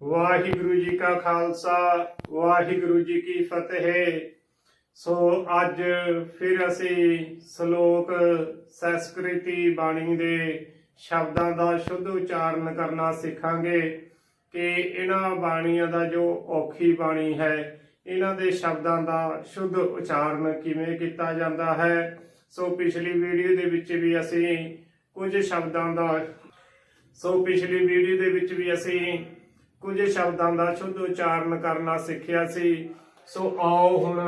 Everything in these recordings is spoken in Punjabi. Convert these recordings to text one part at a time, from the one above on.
ਵਾਹਿਗੁਰੂ ਜੀ ਕਾ ਖਾਲਸਾ, ਵਾਹਿਗੁਰੂ ਜੀ ਕੀ ਫਤਿਹ। ਸੋ ਅੱਜ ਫਿਰ ਅਸੀਂ ਸ਼ਲੋਕ ਸੰਸਕ੍ਰਿਤੀ ਬਾਣੀ ਦੇ ਸ਼ਬਦਾਂ ਦਾ ਸ਼ੁੱਧ ਉਚਾਰਨ ਕਰਨਾ ਸਿੱਖਾਂਗੇ ਕਿ ਇਹਨਾਂ ਬਾਣੀਆਂ ਦਾ ਜੋ ਔਖੀ ਬਾਣੀ ਹੈ, ਇਹਨਾਂ ਦੇ ਸ਼ਬਦਾਂ ਦਾ ਸ਼ੁੱਧ ਉਚਾਰਨ ਕਿਵੇਂ ਕੀਤਾ ਜਾਂਦਾ ਹੈ। ਸੋ ਪਿਛਲੀ ਵੀਡੀਓ ਦੇ ਵਿੱਚ ਵੀ ਅਸੀਂ ਕੁਝ ਸ਼ਬਦਾਂ ਦਾ, ਸੋ ਪਿਛਲੀ ਵੀਡੀਓ ਦੇ ਵਿੱਚ ਵੀ ਅਸੀਂ ਕੁਝ ਸ਼ਬਦਾਂ ਦਾ ਸ਼ੁੱਧ ਉਚਾਰਨ ਕਰਨਾ ਸਿੱਖਿਆ ਸੀ। ਸੋ ਆਓ ਹੁਣ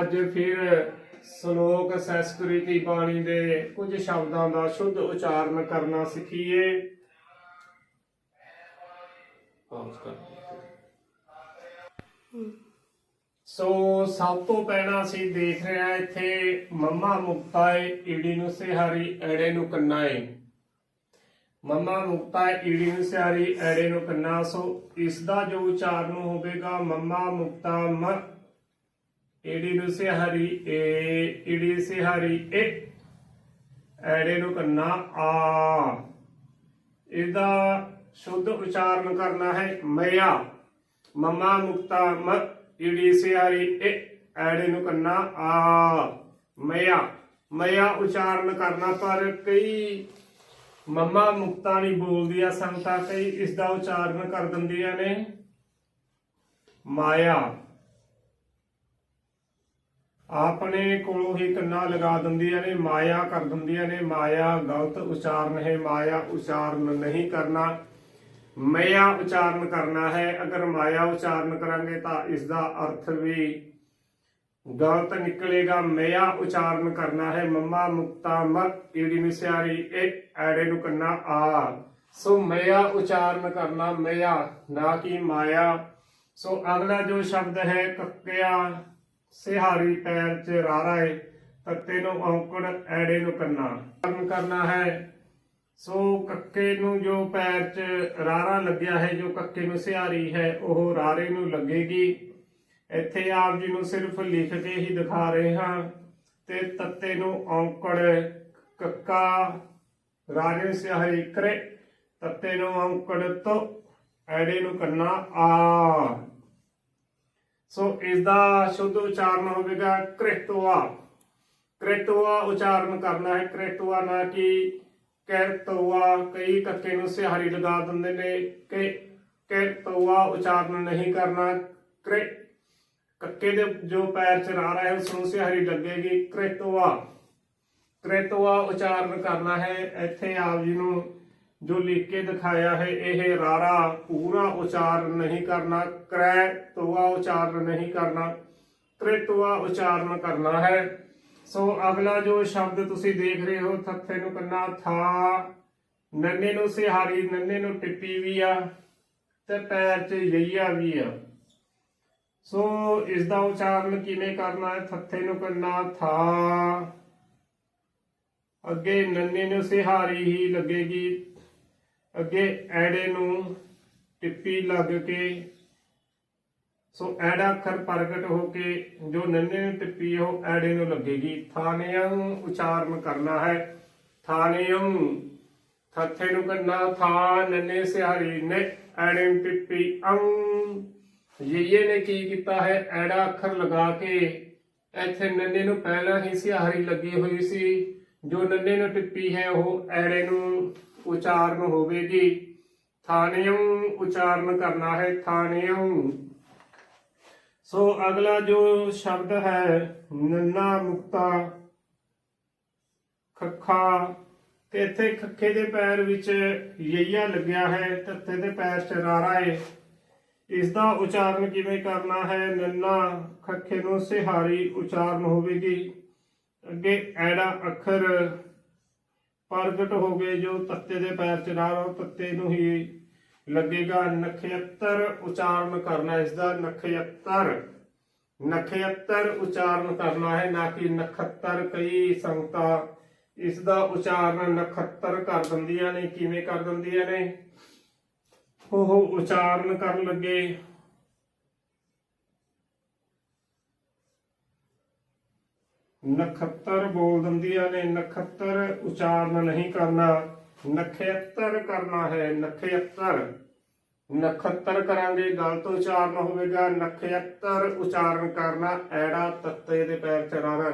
ਅੱਜ ਫਿਰ ਸ਼ਲੋਕ ਸੰਸਕ੍ਰਿਤੀ ਬਾਣੀ ਦੇ ਕੁਝ ਸ਼ਬਦਾਂ ਦਾ ਸ਼ੁੱਧ ਉਚਾਰਨ ਕਰਨਾ ਸਿੱਖੀਏ। ਸੋ ਸਭ ਤੋਂ ਪਹਿਲਾਂ ਅਸੀਂ ਦੇਖ ਰਹੇ ਇੱਥੇ ਮੰਮਾ ਮੁਕਤਾ ਏ ਈੜੀ ਨੂੰ ਸਿਹਾਰੀ ਐੜੇ ਨੂੰ ਕੰਨਾ ਏ ਮੰਮਾ ਮੁਕਤਾ ਏ ਈੜੀ ਨੂੰ ਸਿਹਾਰੀ ਐੜੇ ਨੂੰ ਕੰਨਾ ਸੋ। ਇਸ ਦਾ ਜੋ ਉਚਾਰਨ ਹੋਵੇਗਾ, ਮੰਮਾ ਮੁਕਤਾ ਮ ਈੜੀ ਨੂੰ ਸਿਹਾਰੀ ਏ, ਈੜੀ ਸਿਹਾਰੀ ਏ। ਐੜੇ ਨੂੰ ਕੰਨਾ ਆ। ਇਹਦਾ ਸ਼ੁੱਧ ਉਚਾਰਨ ਕਰਨਾ ਹੈ, ਮਇਆ। ਮਮਾ ਮੁਕਤਾ ਮ ਈੜੀ ਸਿਆਰੀ ਏ, ਐੜੇ ਨੂੰ ਕੰਨਾ ਆ। ਮਇਆ। ਮਇਆ ਉਚਾਰਨ ਕਰਨਾ ਪਰ ਕਈ ਮਮਾ ਮੁਕਤਾ ਬੋਲਦੀਆਂ ਸੰਗਤਾਂ ਕਈ ਇਸ ਦਾ ਉਚਾਰਨ ਕਰ ਦਿੰਦੀਆਂ ਨੇ। ਮਾਇਆ, ਆਪਣੇ ਕੋਲੋਂ ਹੀ ਕੰਨਾ ਲਗਾ ਦਿੰਦੀਆਂ ਨੇ, ਮਾਇਆ ਕਰ ਦਿੰਦੀਆਂ ਨੇ। ਮਾਇਆ ਗਲਤ ਉਚਾਰਨ ਹੈ, ਮਾਇਆ ਉਚਾਰਨ ਨਹੀਂ ਕਰਨਾ। ਮਾਇਆ ਉਚਾਰਨ ਕਰਨਾ ਹੈ। ਅਗਰ ਮਾਇਆ ਉਚਾਰਨ ਕਰਾਂਗੇ ਤਾਂ ਇਸ ਦਾ ਅਰਥ ਵੀ ਗਲਤ ਨਿਕਲੇਗਾ ਮਾਇਆ ਉਚਾਰਨ ਕਰਨਾ ਹੈ, ਮੰਮਾ ਮੁਕਤਾ ਮਤ ਈੜੀ ਮਿਸਿਆਰੀ, ਇਹ ਐੜੇ ਨੂੰ ਕਰਨਾ ਆ ਸੋ ਮਾਇਆ ਉਚਾਰਨ ਕਰਨਾ ਮਾਇਆ ਨਾ ਕਿ ਮਾਇਆ। ਸੋ ਅਗਲਾ ਜੋ ਸ਼ਬਦ ਹੈ, ਕੱਕਿਆ, ਸਿਹਾਰੀ ਪੈਰ ਚ ਰਾਰਾ ਹੈ ਤੱਤੇ ਨੂੰ ਔਂਕੜ, ਐੜੇ ਨੂੰ ਕੰਨਾ। ਕਰਨ ਕਰਨਾ ਹੈ, ਸੋ ਕੱਕੇ ਨੂੰ ਜੋ ਪੈਰ 'ਚ ਰਾਰਾ ਲੱਗਿਆ ਹੈ, ਜੋ ਕੱਕੇ ਨੂੰ ਸਿਹਾਰੀ ਹੈ, ਉਹ ਰਾਰੇ ਨੂੰ ਲੱਗੇਗੀ। ਇੱਥੇ ਆਪ ਜੀ ਨੂੰ ਸਿਰਫ ਲਿਖ ਕੇ ਹੀ ਦਿਖਾ ਰਹੇ ਹਾਂ। ਤੇ ਤੱਤੇ ਨੂੰ ਔਂਕੜ, ਕੱਕਾ ਰਾਰੇ ਨੂੰ ਕਰੇ ਤੱਤੇ ਨੂੰ ਔਂਕੜ ਤੋਂ ਐੜੇ ਨੂੰ ਕੰਨਾ ਆ। ਸੋ ਇਸ ਦਾ ਸ਼ੁੱਧ ਉਚਾਰਨ ਹੋਵੇਗਾ ਕ੍ਰਿਤਵਾ। ਕ੍ਰਿਤਵਾ ਉਚਾਰਨ ਕਰਨਾ ਹੈ। ਕ੍ਰਿਤਵਾ ਨਾ ਕਿ ਕੈਰਤਵਾ ਕਈ ਕੱਕੇ ਨੂੰ ਸਿਹਾਰੀ ਲਗਾ ਦਿੰਦੇ ਨੇ ਕਿ ਕੈਰਤਵਾ ਉਚਾਰਨ ਨਹੀਂ ਕਰਨਾ। ਕ੍ਰਿ ਕੱਕੇ ਦੇ ਜੋ ਪੈਰ ਚ ਰਾਰਾ ਹੈ ਉਸ ਨੂੰ ਸਿਹਾਰੀ ਲੱਗੇਗੀ ਕ੍ਰਿਤਵਾ ਕ੍ਰਿਤਵਾ ਉਚਾਰਨ ਕਰਨਾ ਹੈ, ਇੱਥੇ ਆਪ ਜੀ ਨੂੰ ਜੋ ਲਿਖ ਕੇ ਦਿਖਾਇਆ ਹੈ, ਇਹ ਰਾਰਾ ਪੂਰਾ ਉਚਾਰਨ ਨਹੀਂ ਕਰਨਾ ਕ੍ਰੈ ਉਚਾਰਨ ਨਹੀਂ ਕਰਨਾ ਕ੍ਰਿਤਵਾ ਉਚਾਰਨ ਕਰਨਾ ਹੈ। ਸੋ ਅਗਲਾ ਜੋ ਸ਼ਬਦ ਤੁਸੀਂ ਦੇਖ ਰਹੇ ਹੋ, ਥੱਥੇ ਨੂੰ ਕੰਨਾ ਥਾ, ਨੰਨੇ ਨੂੰ ਸਿਹਾਰੀ, ਨੰਨੇ ਨੂੰ ਟਿੱਪੀ ਵੀ ਆ, ਤੇ ਪੈਰ 'ਚ ਯਈਆ ਵੀ ਆ। ਸੋ ਇਸ ਦਾ ਉਚਾਰਨ ਕਿਵੇਂ ਕਰਨਾ ਹੈ? ਥੱਥੇ ਨੂੰ ਕੰਨਾ ਥਾ। ਅੱਗੇ ਨੰਨੇ ਨੂੰ ਸਿਹਾਰੀ ਹੀ ਲੱਗੇਗੀ। ਅੱਗੇ ਐੜੇ ਨੂੰ ਟਿੱਪੀ ਲੱਗ ਕੇ। ਸੋ ਐੜਾ ਅੱਖਰ ਪ੍ਰਗਟ ਹੋ ਕੇ ਜੋ ਨੰਨੇ ਨੂੰ ਟਿੱਪੀ ਹੈ, ਉਹ ਐੜੇ ਨੂੰ ਲੱਗੇਗੀ। ਥਾਨਿਯੰ ਉਚਾਰਨ ਕਰਨਾ ਹੈ। ਥਾਨਿਯੰ ਥੱਥੇ ਨੂੰ ਕਰਨਾ ਥਾ। ਨੰਨੇ ਸਿਹਾਰੀ ਨੇ ਐੜੇ ਨੂੰ ਟਿੱਪੀ ਅੰ। ਇਹ ਨੇ ਕੀ ਕੀਤਾ ਹੈ? ਐੜਾ ਅੱਖਰ ਲਗਾ ਕੇ ਇੱਥੇ ਨੰਨੇ ਨੂੰ ਪਹਿਲਾਂ ਹੀ ਸਿਹਾਰੀ ਲੱਗੀ ਹੋਈ ਸੀ। ਜੋ ਨੰਨੇ ਨੂੰ ਟਿੱਪੀ ਹੈ, ਉਹ ਐੜੇ ਨੂੰ ਉਚਾਰਨ ਹੋਵੇਗੀ। ਥਾਨਿਯੰ ਉਚਾਰਨ ਕਰਨਾ ਹੈ ਥਾਨਿਯੰ ਸੋ ਅਗਲਾ ਜੋ ਸ਼ਬਦ ਹੈ, ਨੰਨਾ ਮੁਕਤਾ, ਖੱਖਾ, ਤੇ ਇੱਥੇ ਖੱਖੇ ਦੇ ਪੈਰ ਵਿੱਚ ਯਈਆ ਲੱਗਿਆ ਹੈ ਤੱਤੇ ਦੇ ਪੈਰ ਚ ਰਾਰਾ ਹੈ ਇਸ ਦਾ ਉਚਾਰਨ ਕਿਵੇਂ ਕਰਨਾ ਹੈ? ਨੰਨਾ ਖੱਖੇ ਨੂੰ ਸਿਹਾਰੀ ਉਚਾਰਨ ਹੋਵੇਗੀ। ਅੱਗੇ ਐੜਾ ਅੱਖਰ ਪ੍ਰਗਟ ਹੋ ਗਏ, ਜੋ ਤੱਤੇ ਦੇ ਪੈਰ ਚ ਰਾਰਾ ਉਹ ਤੱਤੇ ਨੂੰ ਹੀ ਲੱਗੇਗਾ। ਨਖੇਤਰ ਉਚਾਰਨ ਕਰਨਾ ਇਸ ਦਾ ਨਖੇਤਰ ਨਖੇਤਰ ਉਚਾਰਨ ਕਰਨਾ ਹੈ, ਨਾ ਕਿ ਨਖੱਤਰ, ਕਈ ਸੰਗਤਾਂ ਇਸ ਦਾ ਉਚਾਰਨ ਨਖੱਤਰ ਕਰ ਦਿੰਦੀਆਂ ਨੇ। ਕਿਵੇਂ ਕਰ ਦਿੰਦੀਆਂ ਨੇ? ਉਹ ਉਚਾਰਨ ਕਰਨ ਲੱਗੇ। ਨਖੱਤਰ ਬੋਲ ਦਿੰਦੀਆਂ ਨੇ, ਨਖੱਤਰ ਉਚਾਰਨ ਨਹੀਂ ਕਰਨਾ। ਨਖੇਤਰ ਕਰਨਾ ਹੈ, ਨਖੇਤਰ। ਨਖੱਤਰ ਕਰਾਂਗੇ ਗਲਤ ਉਚਾਰਨ ਹੋਵੇਗਾ। ਨਖਯੱਤਰ ਉਚਾਰਨ ਕਰਨਾ, ਐੜਾ ਤੱਤੇ ਦੇ ਪੈਰ ਚ ਰਾਰਾ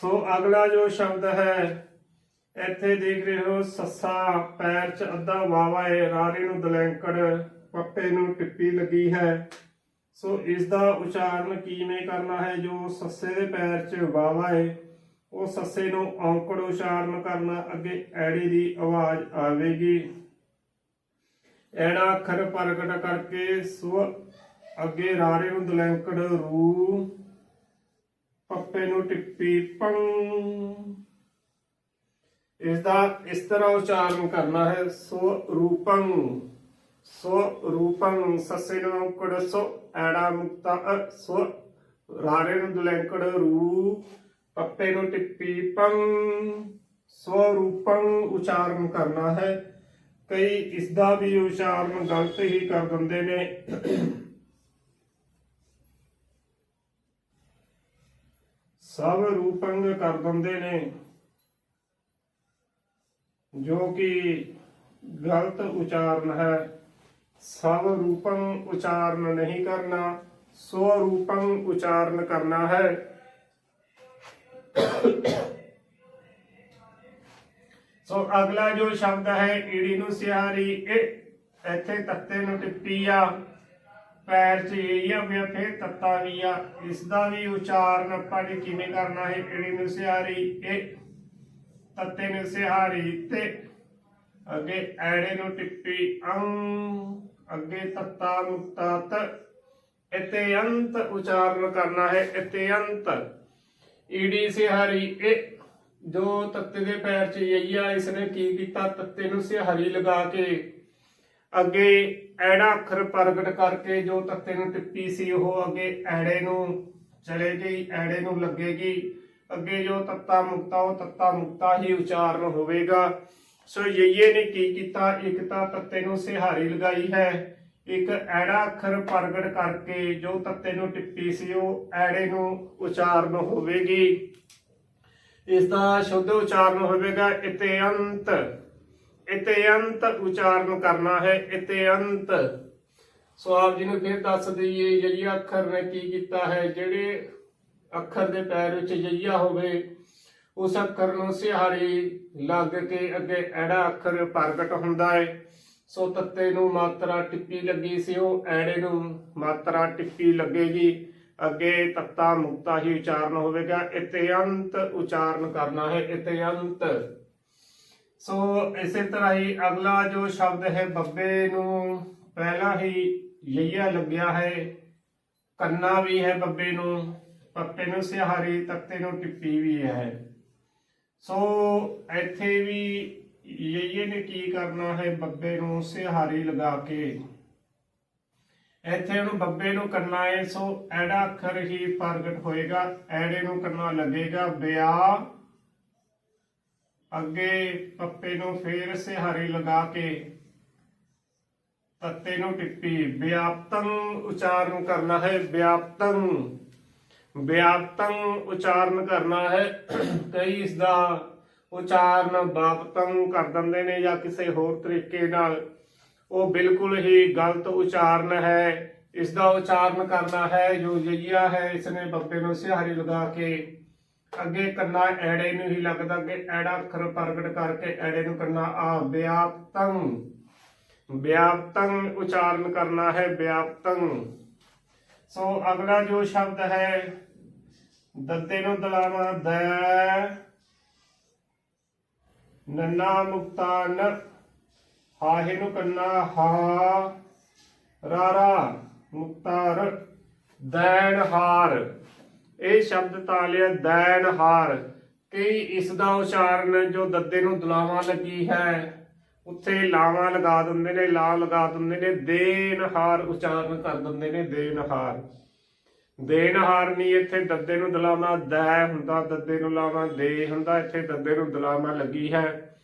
ਸੋ ਅਗਲਾ ਜੋ ਸ਼ਬਦ ਹੈ ਇੱਥੇ ਦੇਖ ਰਹੇ ਹੋ ਸੱਸਾ ਪੈਰ ਚ ਅੱਧਾ ਵਾਵਾ ਹੈ ਰਾਰੇ ਨੂੰ ਦਲੈਂਕੜ ਪੱਪੇ ਨੂੰ ਟਿੱਪੀ ਲੱਗੀ ਹੈ। ਸੋ ਇਸ ਦਾ ਉਚਾਰਨ ਕਿਵੇਂ ਕਰਨਾ ਹੈ ਜੋ ਸੱਸੇ ਦੇ ਪੈਰ 'ਚ ਵਾਵਾ ਹੈ ਉਹ ਸੱਸੇ ਨੂੰ ਔਂਕੜ ਉਚਾਰਨ ਕਰਨਾ ਅੱਗੇ ਐੜੀ ਦੀ ਆਵਾਜ਼ ਆਵੇਗੀ। ਐੜਾ ਅੱਖਰ ਪ੍ਰਗਟ ਕਰਕੇ ਸੋ ਅੱਗੇ ਰਾਰੇ ਨੂੰ ਦਲੈਂਕੜ ਰੂ ਪੱਪੇ ਨੂੰ ਟਿੱਪੀ ਪੰ ਇਸ ਦਾ ਇਸ ਤਰ੍ਹਾਂ ਉਚਾਰਨ ਕਰਨਾ ਹੈ, ਸੋ ਰੂਪੰ ਸੋ ਰੂਪੰ ਸੱਸੇ ਨੂੰ ਸੋ ਐੜਾ ਮੁਕਤਾ ਸੋ ਰਾਰੇ ਨੂੰ ਦਲੈਂਕੜ ਰੂ ਪੱਪੇ ਨੂੰ ਟਿੱਪੀ ਪੰ ਸੋ ਰੂਪੰ ਉਚਾਰਨ ਕਰਨਾ ਹੈ। ਕਈ ਇਸ ਦਾ ਵੀ ਉਚਾਰਨ ਗਲਤ ਹੀ ਕਰ ਦਿੰਦੇ ਨੇ। ਸਭ ਰੂਪੰਗ ਕਰ ਦਿੰਦੇ ਨੇ। ਜੋ ਕਿ ਗਲਤ ਉਚਾਰਨ ਹੈ ਸਵ ਰੂਪੰ ਉਚਾਰਨ ਨਹੀਂ ਕਰਨਾ, ਸੋ ਰੂਪੰ ਉਚਾਰਨ ਕਰਨਾ ਹੈ। ਸੋ ਅਗਲਾ ਜੋ ਸ਼ਬਦ ਹੈ, ਈੜੀ ਨੂੰ ਸਿਆਰੀ, ਇਹ ਇੱਥੇ ਤੱਤੇ ਨੂੰ ਟਿੱਪੀ ਆ, ਪੈਰ 'ਚ ਇਹ ਆ ਵੀ ਫਿਰ ਤੱਤਾ ਵੀ ਆ। ਇਸ ਦਾ ਵੀ ਉਚਾਰਨ ਆਪਾਂ ਨੇ ਕਿਵੇਂ ਕਰਨਾ ਹੈ, ਈੜੀ ਨੂੰ ਸਿਆਰੀ, ਇਹ ਤੱਤੇ ਨੂੰ ਸਿਹਾਰੀ ਤੇ ਅੱਗੇ ਐੜੇ ਨੂੰ ਟਿੱਪੀ ਅੰਗ, ਅੱਗੇ ਤੱਤਾ ਮੁਕਤਾ ਤ ਇਤੇ ਅੰਤ ਉਚਾਰਨ ਕਰਨਾ ਹੈ ਇਤੇ ਅੰਤ। ਈੜੀ ਸਿਹਾਰੀ, ਇਹ ਜੋ ਤੱਤੇ ਦੇ ਪੈਰ 'ਚ ਯਈਆ, ਇਸਨੇ ਕੀ ਕੀਤਾ? ਤੱਤੇ ਨੂੰ ਸਿਹਾਰੀ ਲਗਾ ਕੇ ਅੱਗੇ ਐੜਾ ਅੱਖਰ ਪ੍ਰਗਟ ਕਰਕੇ ਜੋ ਤੱਤੇ ਨੂੰ ਟਿੱਪੀ ਸੀ, ਉਹ ਅੱਗੇ ਐੜੇ ਨੂੰ ਚਲੇ ਗਈ, ਐੜੇ ਨੂੰ ਲੱਗੇਗੀ ਅੱਗੇ ਜੋ ਤੱਤਾ ਮੁਕਤਾ, ਉਹ ਤੱਤਾ ਮੁਕਤਾ ਹੀ ਉਚਾਰਨ ਹੋਵੇਗਾ। ਸੋ ਯਈਏ ਨੇ ਕੀ ਕੀਤਾ? ਇੱਕ ਤਾਂ ਤੱਤੇ ਨੂੰ ਸਿਹਾਰੀ ਲਗਾਈ ਹੈ। ਇੱਕ ਐੜਾ ਅੱਖਰ ਪ੍ਰਗਟ ਕਰਕੇ ਜੋ ਤੱਤੇ ਨੂੰ ਟਿੱਪੀ ਸੀ, ਉਹ ਐੜੇ ਨੂੰ ਉਚਾਰਨ ਹੋਵੇਗੀ। ਇਸ ਦਾ ਸ਼ੁੱਧ ਉਚਾਰਨ ਹੋਵੇਗਾ। ਇਤੇ ਅੰਤ ਉਚਾਰਨ ਕਰਨਾ ਹੈ। ਇਤੇ ਸੋ ਆਪ ਜੀ ਨੂੰ ਫਿਰ ਦੱਸ ਦਈਏ ਯਈਆ ਅੱਖਰ ਨੇ ਕੀ ਕੀਤਾ ਹੈ? ਜਿਹੜੇ ਅੱਖਰ ਦੇ ਪੈਰ ਵਿੱਚ ਯਈਆ ਹੋਵੇ, ਉਸ ਅੱਖਰ ਨੂੰ ਸਿਹਾਰੀ ਲੱਗ ਕੇ ਅੱਗੇ ਐੜਾ ਅੱਖਰ ਪ੍ਰਗਟ ਹੁੰਦਾ ਹੈ ਸੋ ਤੱਤੇ ਨੂੰ ਮਾਤਰਾ ਟਿੱਪੀ ਲੱਗੀ ਸੀ ਉਹ ਐੜੇ ਨੂੰ ਮਾਤਰਾ ਟਿੱਪੀ ਲੱਗੇਗੀ। ਅੱਗੇ ਤੱਤਾ ਮੁਕਤਾ ਹੀ ਉਚਾਰਨ ਹੋਵੇਗਾ ਇਤੇ ਉਚਾਰਨ ਕਰਨਾ ਹੈ ਇਤੇ ਸੋ ਇਸੇ ਤਰ੍ਹਾਂ ਹੀ ਅਗਲਾ ਜੋ ਸ਼ਬਦ ਹੈ, ਬੱਬੇ ਨੂੰ ਪਹਿਲਾਂ ਹੀ ਯਈਆ ਲੱਗਿਆ ਹੈ। ਕੰਨਾ ਵੀ ਹੈ ਬੱਬੇ ਨੂੰ। ਪੱਪੇ ਨੂੰ ਸਿਹਾਰੀ, ਤੱਤੇ ਨੂੰ ਟਿੱਪੀ ਵੀ ਹੈ। ਸੋ ਇੱਥੇ ਵੀ ਯਈਏ ਨੇ ਕੀ ਕਰਨਾ ਹੈ? ਬੱਬੇ ਨੂੰ ਸਿਹਾਰੀ ਲਗਾ ਕੇ। ਇੱਥੇ ਉਹਨੂੰ ਬੱਬੇ ਨੂੰ ਕਰਨਾ ਹੈ, ਸੋ ਐੜਾ ਅੱਖਰ ਹੀ ਪ੍ਰਗਟ ਹੋਏਗਾ। ਐੜੇ ਨੂੰ ਕਰਨਾ ਲੱਗੇਗਾ, ਬਿਆ। ਅੱਗੇ ਪੱਪੇ ਨੂੰ ਫੇਰ ਸਿਹਾਰੀ ਲਗਾ ਕੇ। ਤੱਤੇ ਨੂੰ ਟਿੱਪੀ ਵਿਆਪਤੰ ਉਚਾਰਨ ਕਰਨਾ ਹੈ ਵਿਆਪਤੰ ਵਿਆਪਤੰ ਉਚਾਰਨ ਕਰਨਾ ਹੈ। ਕਈ ਇਸ ਦਾ ਉਚਾਰਨ ਬਾਪਤੰ ਕਰ ਦਿੰਦੇ ਨੇ ਜਾਂ ਕਿਸੇ ਹੋਰ ਤਰੀਕੇ ਨਾਲ। ਉਹ ਬਿਲਕੁਲ ਹੀ ਗਲਤ ਉਚਾਰਨ ਹੈ। ਇਸ ਦਾ ਉਚਾਰਨ ਕਰਨਾ ਹੈ, ਜੋ ਜਈਆ ਹੈ, ਇਸਨੇ ਬੱਬੇ ਨੂੰ ਸਿਹਾਰੀ ਲਗਾ ਕੇ ਅੱਗੇ ਕੰਨਾ ਐੜੇ ਨੂੰ ਹੀ ਲੱਗਦਾ ਕਿ ਐੜਾ ਅੱਖਰ ਪ੍ਰਗਟ ਕਰਕੇ ਐੜੇ ਨੂੰ ਕੰਨਾ ਆ। ਵਿਆਪਤੰ ਵਿਆਪਤੰ ਉਚਾਰਨ ਕਰਨਾ ਹੈ, ਵਿਆਪਤੰ। ਸੋ ਅਗਲਾ ਜੋ ਸ਼ਬਦ ਹੈ ਦੱਤੇ ਨੂੰ ਦਲਾਵਾ ਦੈ ਨੰਨਾ ਮੁਕਤਾ ਨ, ਹਾਹੇ ਨੂੰ ਕੰਨਾ ਹਾ। ਰਾਰਾ ਮੁਕਤਾਰ ਦੈਨ ਇਹ ਸ਼ਬਦ ਤਾਂ ਲਿਆ ਦੈਨ ਹਾਰ। ਕਈ ਇਸ ਦਾ ਉਚਾਰਨ ਜੋ ਦੱਦੇ ਨੂੰ ਦਲਾਵਾਂ ਲੱਗੀ ਹੈ। ਉੱਥੇ ਲਾਵਾਂ ਲਗਾ ਦਿੰਦੇ ਨੇ, ਲਾ ਲਗਾ ਦਿੰਦੇ ਨੇ ਦੇਨਹਾਰ ਉਚਾਰਨ ਕਰ ਦਿੰਦੇ ਨੇ ਦੇਨ ਦੇਣ ਹਾਰਨੀ ਹਾਰ ਇੱਥੇ ਦੱਦੇ ਨੂੰ ਦਲਾਵਾਂ ਦੈ ਹੁੰਦਾ, ਦੱਦੇ ਨੂੰ ਲਾਵਾਂ ਦੇ ਹੁੰਦਾ, ਇੱਥੇ ਦੱਦੇ ਨੂੰ ਦਲਾਵਾਂ ਲੱਗੀ ਹੈ।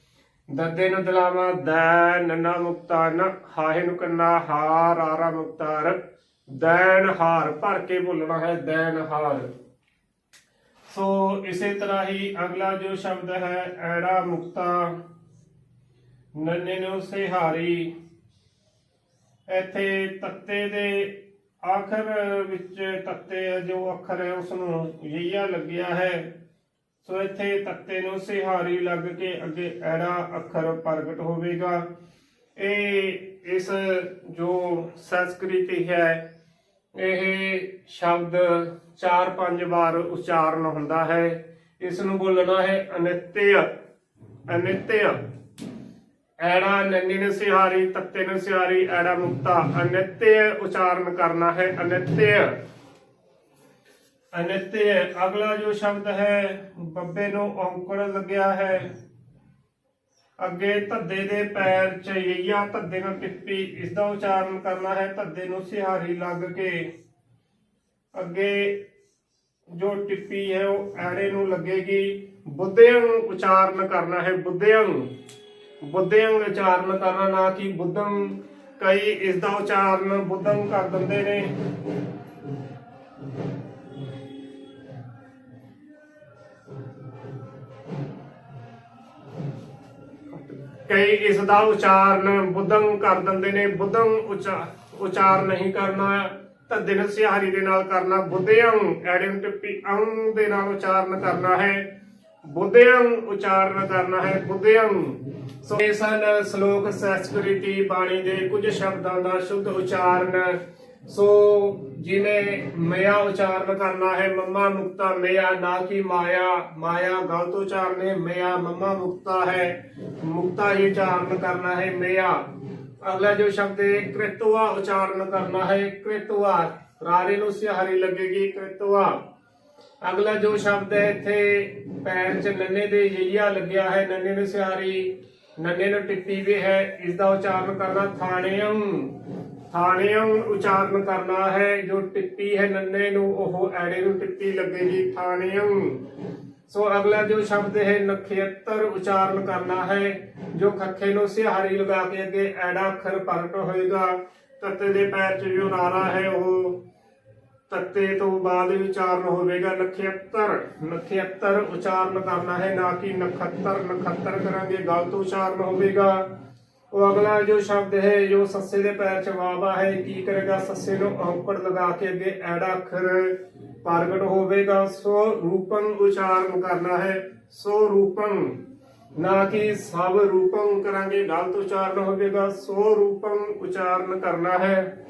ਦੱਦੇ ਨੂੰ ਦਲਾਵਾਂ ਦੈ, ਨੰਨਾ ਮੁਕਤਾ ਹਾਹੇ ਨੂੰ ਕੰਨਾ ਹਾਰ, ਆਰਾ ਮੁਕਤਾਰ। ਦੈਨ ਹਾਰ ਭਰ ਕੇ ਬੋਲਣਾ ਹੈ ਦੈਨ ਹਾਰ। ਸੋ ਇਸੇ ਤਰ੍ਹਾਂ ਹੀ ਅਗਲਾ ਜੋ ਸ਼ਬਦ ਹੈ, ਐੜਾ ਮੁਕਤਾ, ਨੰਨੇ ਨੂੰ ਸਿਹਾਰੀ। ਇੱਥੇ ਤੱਤੇ ਦੇ ਆਖਰ ਵਿੱਚ ਤੱਤੇ ਜੋ ਅੱਖਰ ਹੈ ਉਸ ਨੂੰ ਯਈਆ ਲੱਗਿਆ ਹੈ, ਸੋ ਇੱਥੇ ਤੱਤੇ ਨੂੰ ਸਿਹਾਰੀ ਲੱਗ ਕੇ ਅੱਗੇ ਐੜਾ ਅੱਖਰ ਪ੍ਰਗਟ ਹੋਵੇਗਾ। ਇਹ ਇਸ ਜੋ ਸੰਸਕ੍ਰਿਤੀ ਹੈ, ਇਹ ਸ਼ਬਦ 4-5 ਵਾਰ ਉਚਾਰਨ ਹੁੰਦਾ ਹੈ। ਇਸ ਨੂੰ ਬੋਲਣਾ ਹੈ ਅਨਿਤਯ। ਅਨਿਤਯ। ਐੜਾ ਨੰਨੀ ਨੇ ਸਿਹਾਰੀ, ਤੱਤੇ ਨੂੰ ਸਿਹਾਰੀ, ਐੜਾ ਮੁਕਤਾ। ਅਨਿਤਯ ਉਚਾਰਨ ਕਰਨਾ ਹੈ, ਅਨਿਤਯ। ਅਨਿਤਯ, ਅਗਲਾ ਜੋ ਸ਼ਬਦ ਹੈ, ਬੱਬੇ ਨੂੰ ਔਂਕੜ ਲੱਗਿਆ ਹੈ। ਅੱਗੇ ਧੱਦੇ ਦੇ ਪੈਰ ਚ ਧੱਦੇ ਨੂੰ ਟਿੱਪੀ ਇਸ ਦਾ ਉਚਾਰਨ ਕਰਨਾ ਹੈ, ਧੱਦੇ ਨੂੰ ਸਿਹਾਰੀ ਲੱਗ ਕੇ। ਅੱਗੇ ਜੋ ਟਿੱਪੀ ਹੈ, ਉਹ ਐੜੇ ਨੂੰ ਲੱਗੇਗੀ। ਬੁੱਧਿਅੰ ਉਚਾਰਨ ਕਰਨਾ ਹੈ ਬੁੱਧਿਅੰ ਬੁੱਧਿਅੰ ਉਚਾਰਨ ਕਰਨਾ ਨਾ ਕਿ ਬੁੱਧੰ ਕਈ ਇਸ ਦਾ ਉਚਾਰਨ ਬੁੱਧੰ ਕਰ ਦਿੰਦੇ ਨੇ। ਕਈ ਇਸ ਦਾ ਉਚਾਰਨ ਬੁੱਧੰ ਕਰ ਦਿੰਦੇ ਨੇ। ਬੁੱਧੰ ਉਚਾਰ ਨਹੀਂ ਕਰਨਾ ਧੱਦੇ ਨੂੰ ਸਿਹਾਰੀ ਦੇ ਨਾਲ ਕਰਨਾ। ਬੁੱਧਿਅੰ ਐਡਮ ਅੰਗ ਦੇ ਨਾਲ ਉਚਾਰਨ ਕਰਨਾ ਹੈ। ਬੁੱਧਿਅੰ ਉਚਾਰਨ ਕਰਨਾ ਹੈ ਬੁੱਧਿਅੰ ਸੋ ਇਹ ਸਨ ਸ਼ਲੋਕ ਸੰਸਕ੍ਰਿਤੀ ਬਾਣੀ ਦੇ ਕੁਝ ਸ਼ਬਦਾਂ ਦਾ ਸ਼ੁੱਧ ਉਚਾਰਨ। ਸੋ ਜਿਵੇਂ ਮਿਆ ਉਚਾਰਨ ਕਰਨਾ ਹੈ, ਮੰਮਾ ਮੁਕਤਾ ਮਿਆ ਨਾ ਕਿ ਮਾਇਆ ਮਾਇਆ ਗਲਤ ਉਚਾਰਨ ਹੈ ਮਿਆ ਮੰਮਾ ਮੁਕਤਾ ਹੈ, ਮੁਕਤਾ ਹੀ ਉਚਾਰਨ ਕਰਨਾ ਹੈ ਮਿਆ ਅਗਲਾ ਜੋ ਸ਼ਬਦ ਹੈ, ਕ੍ਰਿਤਵਾ ਉਚਾਰਨ ਕਰਨਾ ਹੈ, ਕ੍ਰਿਤਵਾ। ਰਾਰੇ ਨੂੰ ਸਿਹਾਰੀ ਲੱਗੇਗੀ, ਕ੍ਰਿਤਵਾ। ਅਗਲਾ ਜੋ ਸ਼ਬਦ ਹੈ ਇੱਥੇ, ਪੈਰ 'ਚ ਨੰਨੇ ਦੇ ਯਈਆ ਲੱਗਿਆ ਹੈ, ਨੰਨੇ ਨੂੰ ਸਿਹਾਰੀ, ਨੰਨੇ ਨੂੰ ਟਿੱਪੀ ਵੀ ਹੈ ਇਸ ਦਾ ਉਚਾਰਨ ਕਰਨਾ ਥਾਣਿਯੰ ਥਾਣਿਯੰ ਉਚਾਰਨ ਕਰਨਾ ਹੈ, ਜੋ ਟਿੱਪੀ ਹੈ ਨੰਨੇ ਨੂੰ, ਉਹ ਐੜੇ ਨੂੰ ਟਿੱਪੀ ਲੱਗੇਗੀ ਥਾਣਿਯੰ ਸੋ ਅਗਲਾ ਜੋ ਸ਼ਬਦ ਹੈ ਨਖੇਤਰ ਉਚਾਰਨ ਕਰਨਾ ਹੈ, ਜੋ ਖੱਖੇ ਨੂੰ ਸਿਹਾਰੀ ਲਗਾ ਕੇ ਅੱਗੇ ਐੜਾ ਅੱਖਰ ਪ੍ਰਗਟ ਹੋਏਗਾ, ਤੱਤੇ ਦੇ ਪੈਰ 'ਚ ਜੋ ਨਾਰਾ ਹੈ, ਉਹ ਤੱਤੇ ਤੋਂ ਬਾਅਦ ਉਚਾਰਨ ਹੋਵੇਗਾ ਨਖੇਤਰ ਨਖੇਤਰ ਉਚਾਰਨ ਕਰਨਾ ਹੈ, ਨਾ ਕਿ ਨਖੱਤਰ ਨਖੱਤਰ ਕਰਾਂਗੇ, ਗਲਤ ਉਚਾਰਨ ਹੋਵੇਗਾ। ਉਹ ਅਗਲਾ ਜੋ ਸ਼ਬਦ ਹੈ, ਜੋ ਸੱਸੇ ਦੇ ਪੈਰ ਚ ਵਾਵਾ ਹੈ, ਕੀ ਕਰੇਗਾ? ਸੱਸੇ ਨੂੰ ਔਂਕੜ ਲਗਾ ਕੇ ਅੱਗੇ ਐੜਾ ਅੱਖਰ ਪ੍ਰਗਟ ਹੋਵੇਗਾ। ਸੋ ਰੂਪੰ ਉਚਾਰਨ ਕਰਨਾ ਹੈ ਸੋ ਰੂਪੰ ਨਾ ਕਿ ਸਭ ਰੂਪੰ ਕਰਾਂਗੇ, ਗਲਤ ਉਚਾਰਨ ਹੋਵੇਗਾ। ਸੋ ਰੂਪੰ ਉਚਾਰਨ ਕਰਨਾ ਹੈ।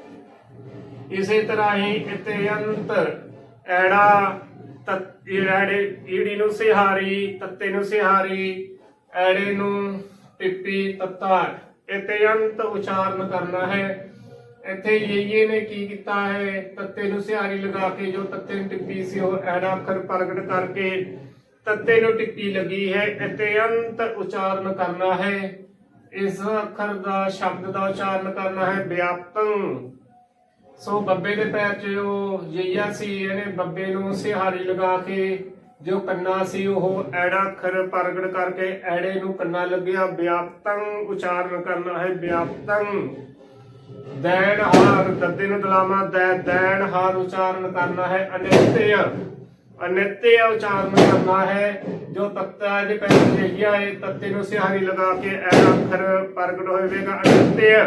ਇਸੇ ਤਰ੍ਹਾਂ ਹੀ ਇਤੇ ਅੰਤ ਐੜਾ ਤਤ, ਐੜੇ, ਈੜੀ ਨੂੰ ਸਿਹਾਰੀ, ਤੱਤੇ ਨੂੰ ਸਿਹਾਰੀ, ਐੜੇ ਨੂੰ ਟਿੱਪੀ ਤੱਤਾ ਇਤੇ ਅੰਤ ਉਚਾਰਨ ਕਰਨਾ ਹੈ। ਇੱਥੇ ਯਈਏ ਨੇ ਕੀ ਕੀਤਾ ਹੈ? ਤੱਤੇ ਨੂੰ ਸਿਹਾਰੀ ਲਗਾ ਕੇ ਜੋ ਤੱਤੇ ਨੂੰ ਟਿੱਪੀ ਸੀ, ਉਹ ਐੜਾ ਅੱਖਰ ਪ੍ਰਗਟ ਕਰਕੇ ਤੱਤੇ ਨੂੰ ਟਿੱਪੀ ਲੱਗੀ ਹੈ। ਇਤੇ ਅੰਤ ਉਚਾਰਨ ਕਰਨਾ ਹੈ। ਇਸ ਅੱਖਰ ਦਾ, ਸ਼ਬਦ ਦਾ ਉਚਾਰਨ ਕਰਨਾ ਹੈ। ਵਿਆਪਤੰ। ਸੋ ਬੱਬੇ ਦੇ ਪੈਰ 'ਚ ਜੋ ਯਈਆ ਸੀ, ਇਹਨੇ ਬੱਬੇ ਨੂੰ ਸਿਹਾਰੀ ਲਗਾ ਕੇ ਜੋ ਕੰਨਾ ਸੀ, ਉਹ ਐੜਾ ਅੱਖਰ ਪ੍ਰਗਟ ਕਰਕੇ ਐੜੇ ਨੂੰ ਕੰਨਾ ਲੱਗਿਆ। ਵਿਆਪਤੰ ਉਚਾਰਨ ਕਰਨਾ ਹੈ, ਵਿਆਪਤੰ। ਦੈਣ ਹਾਰ ਦੱਦੇ ਨੂੰ ਦਲਾਮਾ, ਦੈ ਦੈਣ ਹਾਰ ਉਚਾਰਨ ਕਰਨਾ ਹੈ ਅਨਿਤਯ ਅਨਿਤਯ ਉਚਾਰਨ ਕਰਨਾ ਹੈ, ਜੋ ਤੱਤਾ ਦੇ ਪੈਰ 'ਚ ਹੈ ਤੱਤੇ ਨੂੰ ਸਿਹਾਰੀ ਲਗਾ ਕੇ ਐੜਾ ਅੱਖਰ ਪ੍ਰਗਟ ਹੋਵੇਗਾ ਅਨਿਤਯ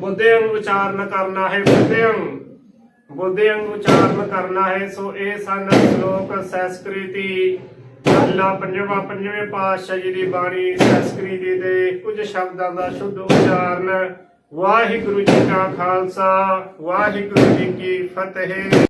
ਬੁੱਧਿਅੰਗ ਉਚਾਰਨ ਕਰਨਾ ਹੈ ਬੁੱਧਿਅੰਗ ਬੁੱਧਿਅੰਗ ਉਚਾਰਨ ਕਰਨਾ ਹੈ, ਸੋ ਇਹ ਸਨ ਸ਼ਲੋਕ ਸੰਸਕ੍ਰਿਤੀ। ਅੱਲਾ ਪੰਜਵਾਂ, ਪੰਜਵੇਂ ਪਾਤਸ਼ਾਹ ਜੀ ਦੀ ਬਾਣੀ ਸੰਸਕ੍ਰਿਤੀ ਦੇ ਕੁਝ ਸ਼ਬਦਾਂ ਦਾ ਸ਼ੁੱਧ ਉਚਾਰਨ। ਵਾਹਿਗੁਰੂ ਜੀ ਕਾ ਖਾਲਸਾ, ਵਾਹਿਗੁਰੂ ਜੀ ਕੀ ਫਤਿਹ।